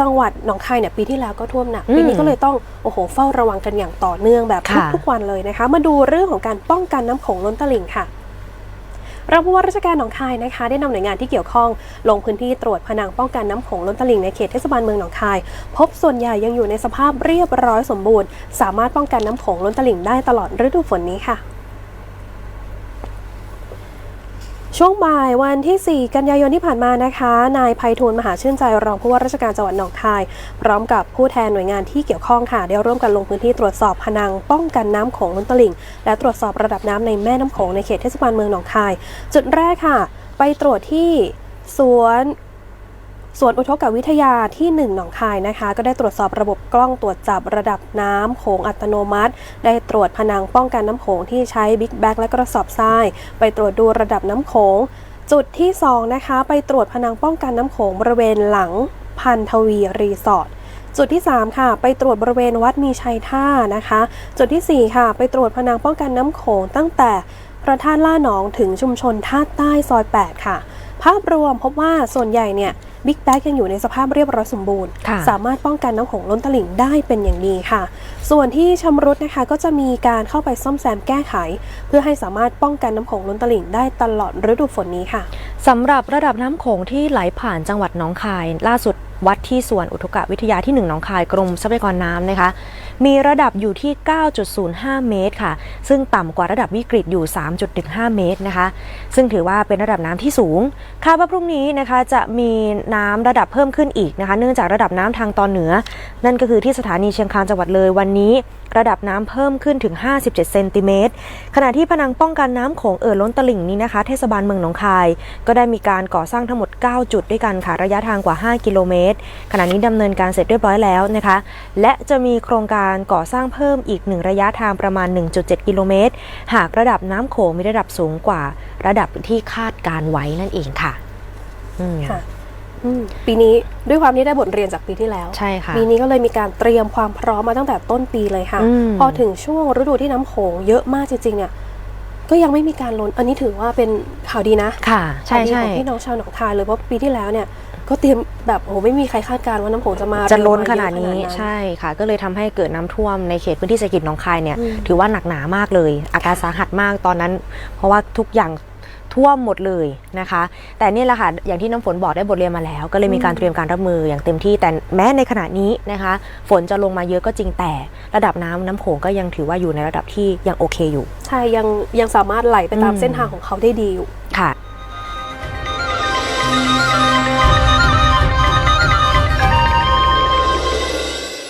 จังหวัดหนองคายเนี่ยปีที่แล้วก็ท่วมหนักอืมปีนี้ก็เลยต้องโอ้โหเฝ้าระวังกันอย่างต่อเนื่องแบบค่ะทุกๆวันเลยนะคะ มาดูเรื่องของการป้องกันน้ำโขงล้นตลิ่งค่ะรองผู้ว่าราชการหนองคายนะคะ ได้นำหน่วยงานที่เกี่ยวข้อง ลงพื้นที่ตรวจผนังป้องกันน้ำโขงล้นตลิ่งในเขตเทศบาลเมืองหนองคาย พบส่วนใหญ่ยังอยู่ในสภาพเรียบร้อยสมบูรณ์ สามารถป้องกันน้ำโขงล้นตลิ่งได้ตลอดฤดูฝนนี้ค่ะ ช่วงบ่ายวันที่ 4 กันยายนที่ผ่านมานะคะ นายภัยทูลมหาชื่นใจรองผู้ว่าราชการจังหวัดหนองคาย พร้อมกับผู้แทนหน่วยงานที่เกี่ยวข้องค่ะ ได้ร่วมกันลงพื้นที่ตรวจสอบพนังป้องกันน้ำโขงล้นตลิ่ง และตรวจสอบระดับน้ำในแม่น้ำโขงในเขตเทศบาลเมืองหนองคาย จุดแรกค่ะ ไปตรวจที่สวน ส่วนอุทกวิทยาที่ 1 หนองคายนะคะ ก็ได้ตรวจสอบระบบกล้องตรวจจับระดับน้ำโขงอัตโนมัติ ได้ตรวจผนังป้องกันน้ำโขงที่ใช้บิ๊กแบ็กและกระสอบทราย ไปตรวจดูระดับน้ำโขง จุดที่ 2 นะคะ ไปตรวจผนังป้องกันน้ำโขงบริเวณหลังพันทวีรีสอร์ทจุดที่ 3 ค่ะ ไปตรวจบริเวณวัดมีชัยท่านะคะ จุดทีสี่4 ค่ะ ไปตรวจผนังป้องกันน้ำโขงตั้งแต่ พระธาตุล่าหนองถึงชุมชนท่าใต้ซอย 8 ค่ะ ภาพรวมพบว่าส่วนใหญ่เนี่ยบิ๊กแบ็กยังอยู่ในสภาพเรียบร้อยสมบูรณ์ค่ะสามารถป้องกันน้ำโขงล้นตลิ่งได้เป็นอย่างดีค่ะ ส่วนที่ชำรุดนะคะก็จะมีการเข้าไปซ่อมแซมแก้ไข เพื่อให้สามารถป้องกันน้ำโขงล้นตลิ่งได้ตลอดฤดูฝนนี้ค่ะสำหรับระดับน้ำโขงที่ไหลผ่านจังหวัดหนองคาย ล่าสุดวัดที่สวนอุทกวิทยาที่ 1 หนองคายกรมทรัพยากรน้ำนะคะ มีระดับอยู่ที่ 9.05 เมตรค่ะ ซึ่งต่ำกว่าระดับวิกฤตอยู่ 3.15 เมตรนะคะ ซึ่งถือว่าเป็นระดับน้ำที่สูง คาดว่าพรุ่งนี้นะคะจะมีน้ำระดับเพิ่มขึ้นอีกนะคะ เนื่องจากระดับน้ำทางตอนเหนือ นั่นก็คือที่สถานีเชียงคานจังหวัดเลยวันนี้ระดับน้ำเพิ่มขึ้นถึง 57 เซนติเมตร ขณะที่พนังป้องกันน้ำโขงเอ่อล้นตลิ่งนี้นะคะ เทศบาลเมืองหนองคาย ก็ได้มีการก่อสร้างทั้งหมด 9 จุดด้วยกันค่ะ ระยะทางกว่า 5 กิโลเมตร ขณะนี้ดำเนินการเสร็จเรียบร้อยแล้วนะคะ และจะมีโครงการก่อสร้างเพิ่มอีกหนึ่งระยะทางประมาณ 1.7 กิโลเมตร หากระดับน้ำโขงมีระดับสูงกว่าระดับที่คาดการไว้นั่นเองค่ะอืมค่ะอืมปีนี้ด้วยความที่ได้บทเรียนจากปีที่แล้ว ใช่ค่ะ ปีนี้ก็เลยมีการเตรียมความพร้อมมาตั้งแต่ต้นปีเลยค่ะอืมพอถึงช่วงฤดูที่น้ำโขงเยอะมากจริงๆเนี่ย ก็ยังไม่มีการล้นอันนี้ถือว่าเป็นข่าวดีนะ ค่ะ ใช่ข่าวดีใช่ของพี่น้องชาวหนองคายเลยเพราะปีที่แล้วเนี่ย ก็เตรียมแบบโอ้โหไม่มีใครคาดการณ์ว่าน้ำโขงจะมาจะล้นเร็วขนาดนี้เยอะใช่ค่ะ ก็เลยทำให้เกิดน้ำท่วมในเขตพื้นที่เศรษฐกิจหนองคายเนี่ยอืมถือว่าหนักหนามากเลย อาการสาหัสมากตอนนั้น เพราะว่าทุกอย่างท่วมหมดเลยนะคะ แต่นี่แหละค่ะอย่างที่น้ำฝนบอกได้บทเรียนมาแล้ว ก็เลยมีการเตรียมการรับมืออย่างเต็มที่แต่แม้ในขณะนี้นะคะ ฝนจะลงมาเยอะก็จริงแต่ ระดับน้ำน้ำโขงก็ยังถือว่าอยู่ในระดับที่ยังโอเคอยู่ ใช่ยังยังสามารถไหลไปตามอืมเส้นทางของเขาได้ดีอยู่ค่ะ